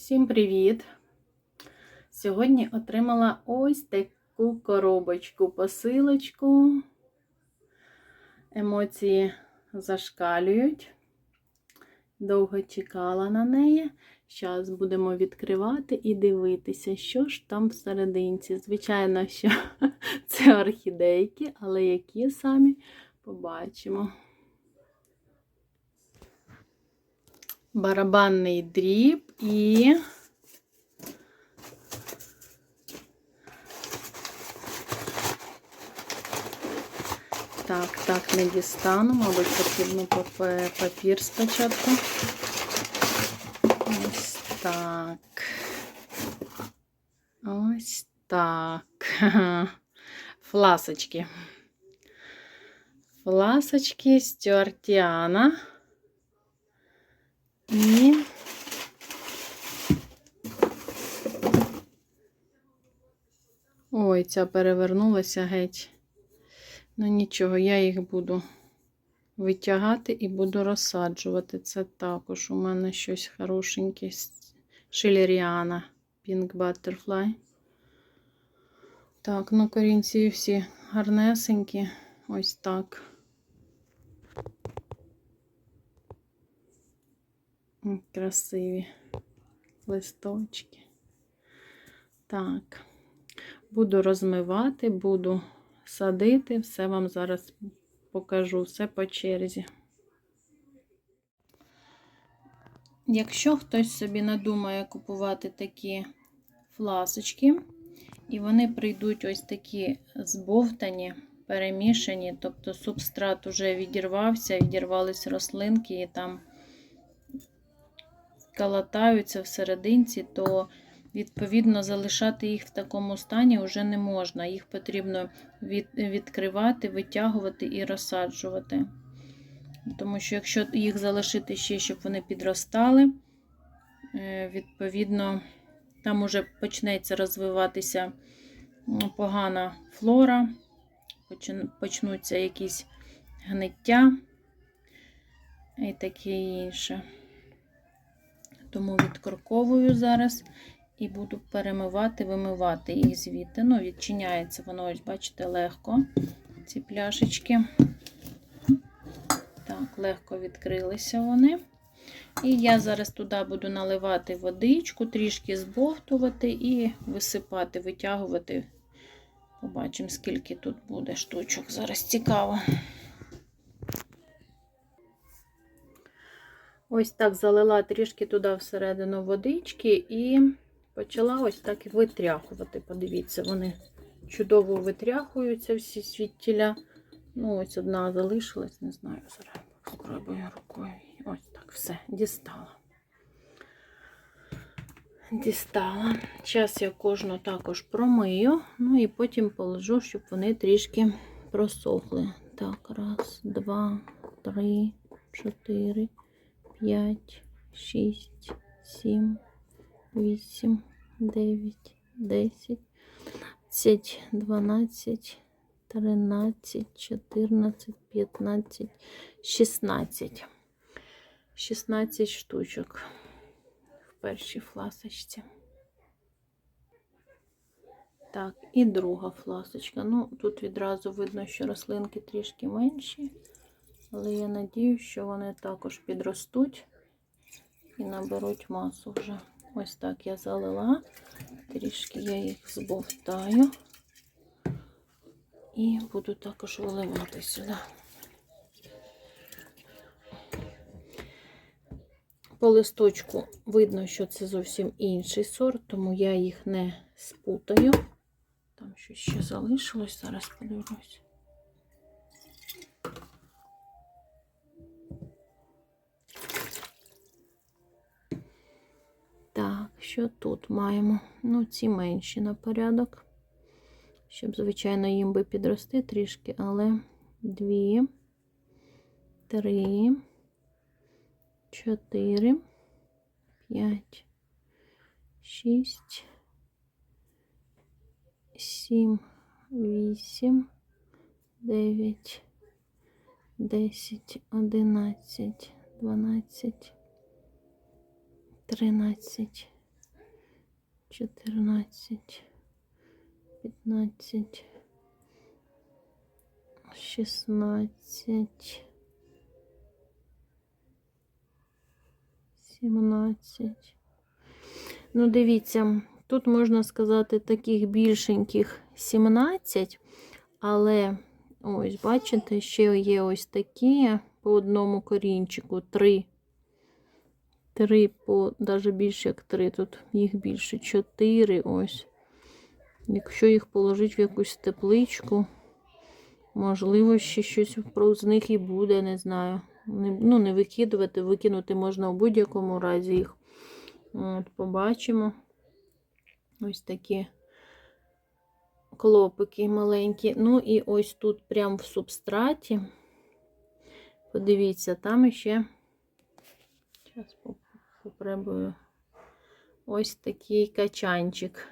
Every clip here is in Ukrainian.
Всім привіт! Сьогодні отримала ось таку коробочку, посилочку. Емоції зашкалюють. Довго чекала на неї. Зараз будемо відкривати і дивитися, що ж там всерединці. Звичайно, що це орхідейки, але які самі побачимо. барабанний дріб і так, так, не дістану, мабуть, потрібно папе- папір спочатку. Ось так. Ось так. Фласочки. Фласочки Стюартіана. І ой, ця перевернулася геть. Ну нічого, я їх буду витягати і буду розсаджувати. Це також у мене щось хорошеньке. Шилеріана Pink Butterfly. Так, ну корінці всі гарнесенькі. Ось так. Красиві листочки. Так, буду розмивати, буду садити, все вам зараз покажу, все по черзі. Якщо хтось собі надумає купувати такі фласочки, і вони прийдуть ось такі збовтані, перемішані, тобто субстрат уже відірвався, відірвались рослинки і там калатаються всерединці, то відповідно залишати їх в такому стані вже не можна. Їх потрібно від, відкривати, витягувати і розсаджувати. Тому що, якщо їх залишити ще, щоб вони підростали, е, відповідно, там уже почнеться розвиватися погана флора, почнуться якісь гниття і таке інше. Тому відкорковую зараз і буду перемивати, вимивати їх звідти. Ну, відчиняється воно, ось, бачите, легко. Ці пляшечки. Так, легко відкрилися вони. І я зараз туди буду наливати водичку, трішки збовтувати і висипати, витягувати. Побачимо, скільки тут буде штучок. Зараз цікаво. Ось так залила трішки туди всередину водички і почала ось так витряхувати. Подивіться, вони чудово витряхуються всі світтіля. Ну, ось одна залишилась, не знаю, зараз спробую рукою. Ось так, все, дістала. Дістала. Зараз я кожну також промию, ну і потім положу, щоб вони трішки просохли. Так, раз, два, три, чотири. 5, 6, 7, 8, 9, 10, 11, 12, 13, 14, 15, 16. 16 штучок в першій фласочці. Так, і друга фласочка. Ну, тут відразу видно, що рослинки трішки менші. Але я надіюсь, що вони також підростуть і наберуть масу вже. Ось так я залила, трішки я їх збовтаю і буду також виливати сюди. По листочку видно, що це зовсім інший сорт, тому я їх не спутаю. Там щось ще залишилось, зараз подивлюсь. Так, що тут маємо? Ну, ці менші на порядок. Щоб, звичайно, їм би підрости трішки, але дві, три, чотири, п'ять, шість, сім, вісім, дев'ять, десять, одинадцять, дванадцять. 13, 14, 15, 16, 17. Ну, дивіться, тут можна сказати таких більшеньких 17, але ось, бачите, ще є ось такі по одному корінчику, три. Три по, навіть більше як три, тут їх більше, чотири ось. Якщо їх положити в якусь тепличку, можливо, ще щось з них і буде, не знаю. Ну, не викидувати, викинути можна в будь-якому разі їх. От, побачимо. Ось такі клопики маленькі. Ну і ось тут, прямо в субстраті. Подивіться, там ще. Зараз попробую. Ось такий качанчик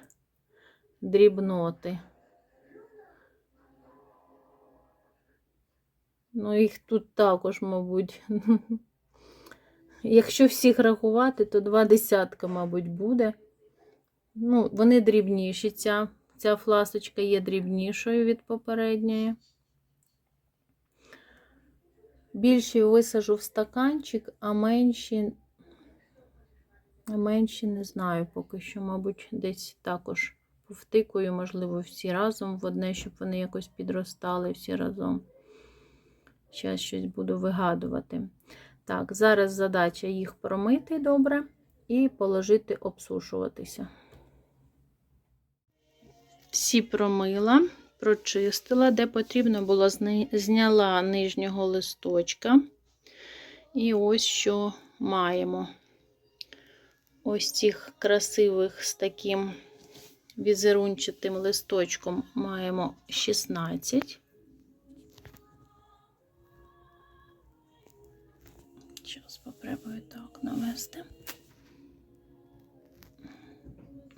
дрібноти. Ну, їх тут також, мабуть. Якщо всіх рахувати, то два десятка, мабуть, буде. Ну, вони дрібніші. Ця, ця фласочка є дрібнішою від попередньої. Більші висажу в стаканчик, а менші, менші не знаю поки що, мабуть, десь також повтикую, можливо, всі разом в одне, щоб вони якось підростали всі разом. Зараз щось буду вигадувати. Так, зараз задача їх промити добре і положити обсушуватися. Всі промила, прочистила, де потрібно було, зняла нижнього листочка. І ось що маємо. Ось цих красивих з таким візерунчатим листочком маємо 16. Зараз попробую так навести.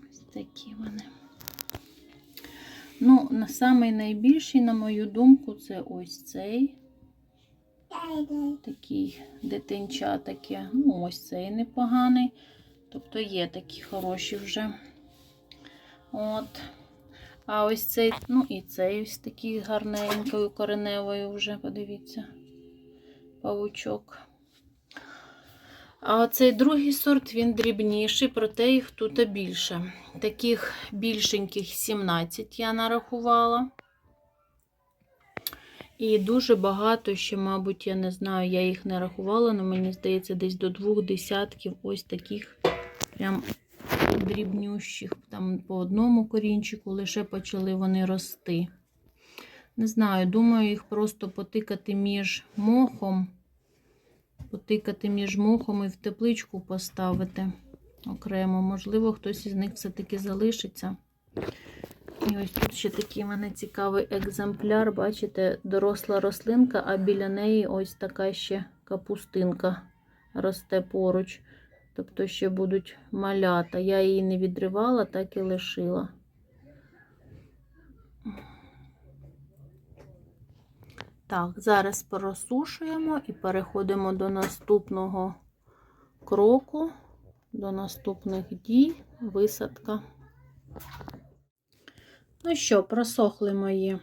Ось такі вони. Ну, на самий найбільший, на мою думку, це ось цей. Такий дитинча таке. Ну, ось цей непоганий. Тобто є такі хороші вже. От. А ось цей, ну і цей ось такий гарненькою кореневою вже, подивіться, павучок. А цей другий сорт, він дрібніший, проте їх тут більше. Таких більшеньких 17 я нарахувала. І дуже багато ще, мабуть, я не знаю, я їх не рахувала, але мені здається, десь до двох десятків ось таких прям дрібнющих. Там по одному корінчику лише почали вони рости. Не знаю, думаю, їх просто потикати між мохом потикати між мохом і в тепличку поставити окремо. Можливо, хтось із них все-таки залишиться. І ось тут ще такий в мене цікавий екземпляр. Бачите, доросла рослинка, а біля неї ось така ще капустинка росте поруч. Тобто ще будуть малята. Я її не відривала, так і лишила. Так, зараз просушуємо і переходимо до наступного кроку, до наступних дій, висадка. Ну що, просохли мої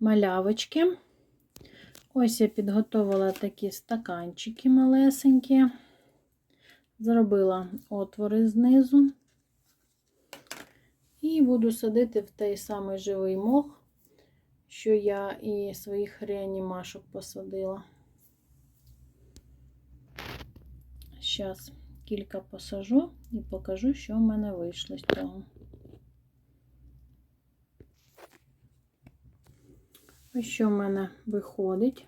малявочки. Ось я підготувала такі стаканчики малесенькі, зробила отвори знизу і буду садити в той самий живий мох що я і своїх реанімашок посадила. Зараз кілька посажу і покажу, що в мене вийшло з цього. Ось що в мене виходить.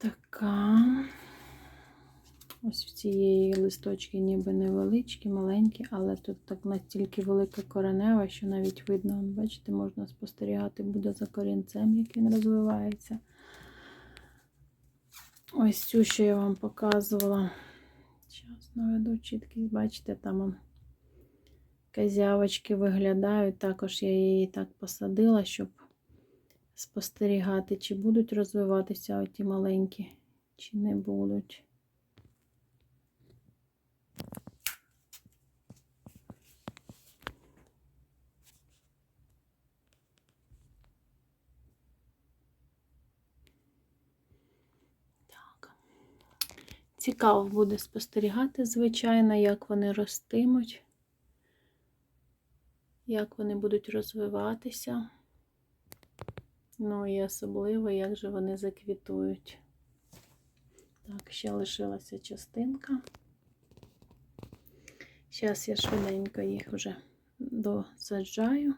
Така. Ось в цієї листочки ніби невеличкі, маленькі, але тут так настільки велика коренева, що навіть видно, бачите, можна спостерігати буде за корінцем, як він розвивається. Ось цю, що я вам показувала. Зараз наведу чіткість, бачите, там он козявочки виглядають. Також я її так посадила, щоб спостерігати, чи будуть розвиватися оті маленькі, чи не будуть. Цікаво буде спостерігати, звичайно, як вони ростимуть, як вони будуть розвиватися. Ну і особливо, як же вони заквітують. Так, ще лишилася частинка. Зараз я швиденько їх вже досаджаю.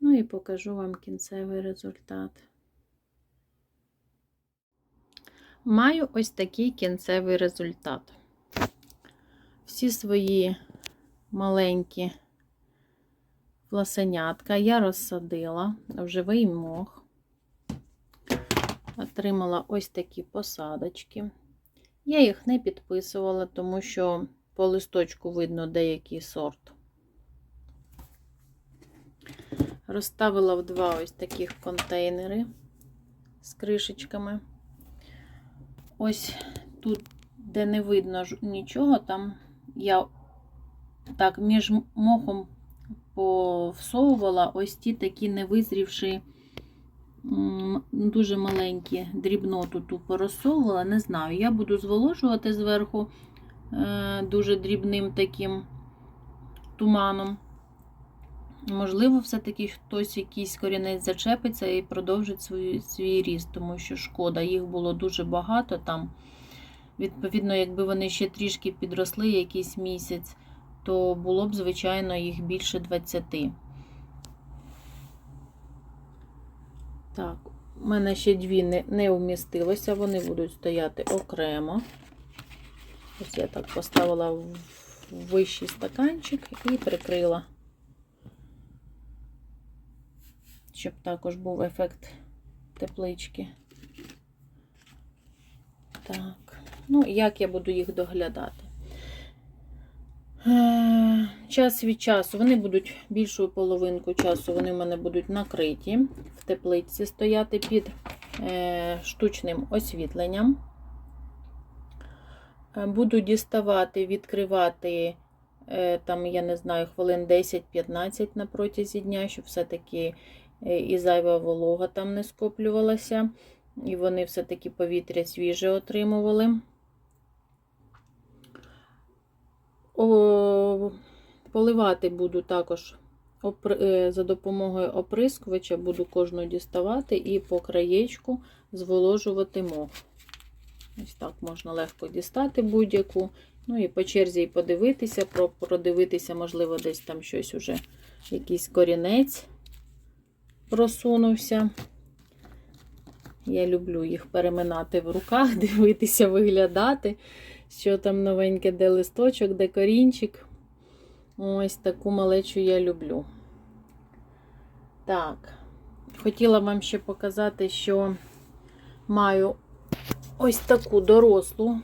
Ну і покажу вам кінцевий результат. Маю ось такий кінцевий результат. Всі свої маленькі власенятка я розсадила в живий мох. Отримала ось такі посадочки. Я їх не підписувала, тому що по листочку видно деякий сорт. Розставила в два ось таких контейнери з кришечками. Ось тут, де не видно нічого, там я так між мохом повсовувала ось ті такі невизрівші, дуже маленькі дрібноту ту порозсовувала, не знаю. Я буду зволожувати зверху е, дуже дрібним таким туманом. Можливо, все-таки хтось якийсь корінець зачепиться і продовжить свій, свій ріст, тому що шкода, їх було дуже багато там. Відповідно, якби вони ще трішки підросли якийсь місяць, то було б, звичайно, їх більше 20. Так, у мене ще дві не, не вмістилося, вони будуть стояти окремо. Ось я так поставила в вищий стаканчик і прикрила. щоб також був ефект теплички. Так, ну, як я буду їх доглядати? Е, час від часу, вони будуть більшу половинку часу, вони в мене будуть накриті в теплиці, стояти під е, штучним освітленням. Е, буду діставати, відкривати, там, я не знаю, хвилин 10-15 на протязі дня, щоб все-таки і зайва волога там не скоплювалася, і вони все-таки повітря свіже отримували. О, Поливати буду також е, за допомогою оприскувача, буду кожну діставати і по краєчку зволожувати мох. Ось так можна легко дістати будь-яку. Ну і по черзі і подивитися, продивитися, можливо, десь там щось уже, якийсь корінець просунувся. Я люблю їх переминати в руках, дивитися, виглядати, що там новеньке, де листочок, де корінчик. Ось таку малечу я люблю. Так, хотіла вам ще показати, що маю ось таку дорослу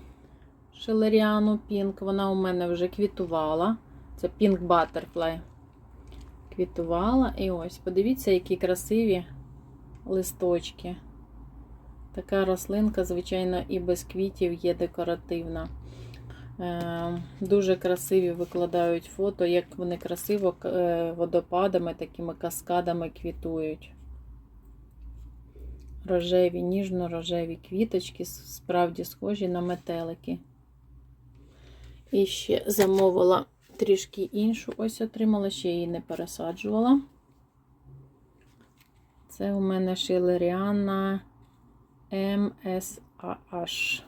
шелеріану Пінк. Вона у мене вже квітувала. Це Pink Butterfly квітувала. І ось, подивіться, які красиві листочки. Така рослинка, звичайно, і без квітів є декоративна. Е, дуже красиві викладають фото, як вони красиво е, водопадами, такими каскадами квітують. Рожеві, ніжно-рожеві квіточки, справді схожі на метелики. І ще замовила трішки іншу ось отримала, ще її не пересаджувала. Це у мене шилеріана MSAH.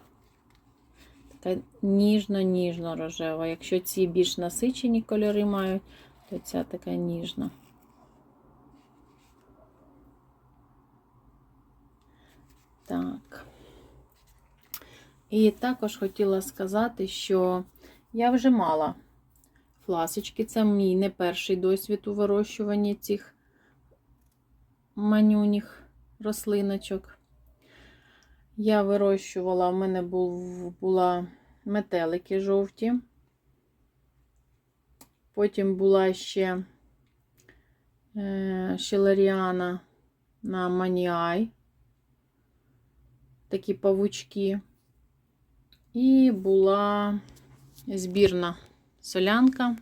Така ніжно-ніжно рожева. Якщо ці більш насичені кольори мають, то ця така ніжна. Так. І також хотіла сказати, що я вже мала Фласочки це мій не перший досвід у вирощуванні цих манюніх рослиночок. Я вирощувала, в мене був, була метелики жовті. Потім була ще е, шелеріана на маніай, такі павучки. І була збірна солянка.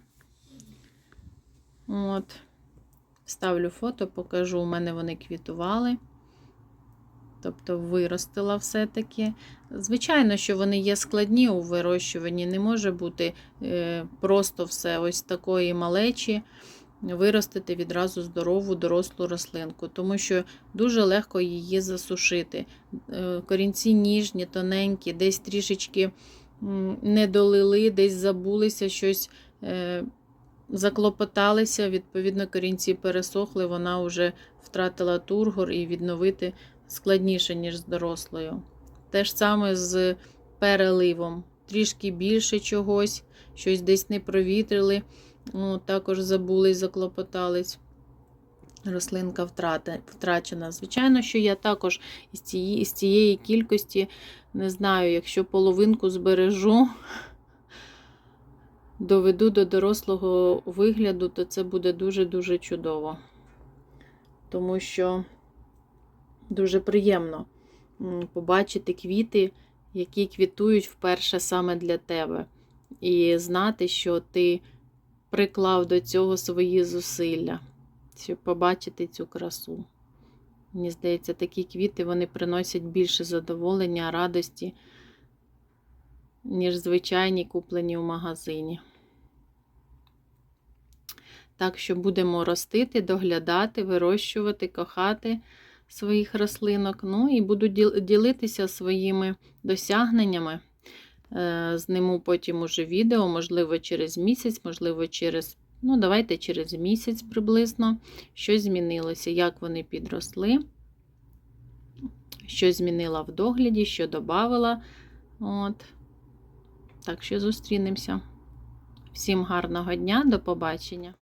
От. Ставлю фото, покажу, у мене вони квітували. Тобто виростила все-таки. Звичайно, що вони є складні у вирощуванні, не може бути е, просто все ось такої малечі виростити відразу здорову дорослу рослинку, тому що дуже легко її засушити. Е, Корінці ніжні, тоненькі, десь трішечки не долили, десь забулися щось. е, Заклопоталися, відповідно, корінці пересохли, вона вже втратила тургор і відновити складніше, ніж з дорослою. Те ж саме з переливом. Трішки більше чогось, щось десь не провітрили, ну, також забули заклопотались. Рослинка втрачена. Звичайно, що я також із цієї, із цієї кількості не знаю, якщо половинку збережу, доведу до дорослого вигляду, то це буде дуже-дуже чудово. Тому що дуже приємно побачити квіти, які квітують вперше саме для тебе. І знати, що ти приклав до цього свої зусилля, щоб побачити цю красу. Мені здається, такі квіти вони приносять більше задоволення, радості, ніж звичайні куплені в магазині. Так що будемо ростити, доглядати, вирощувати, кохати своїх рослинок. Ну і буду ділитися своїми досягненнями. Е, Зниму потім уже відео, можливо, через місяць, можливо, через, ну, давайте через місяць приблизно, що змінилося, як вони підросли, що змінила в догляді, що додавала. От. Так що зустрінемося. Всім гарного дня, до побачення!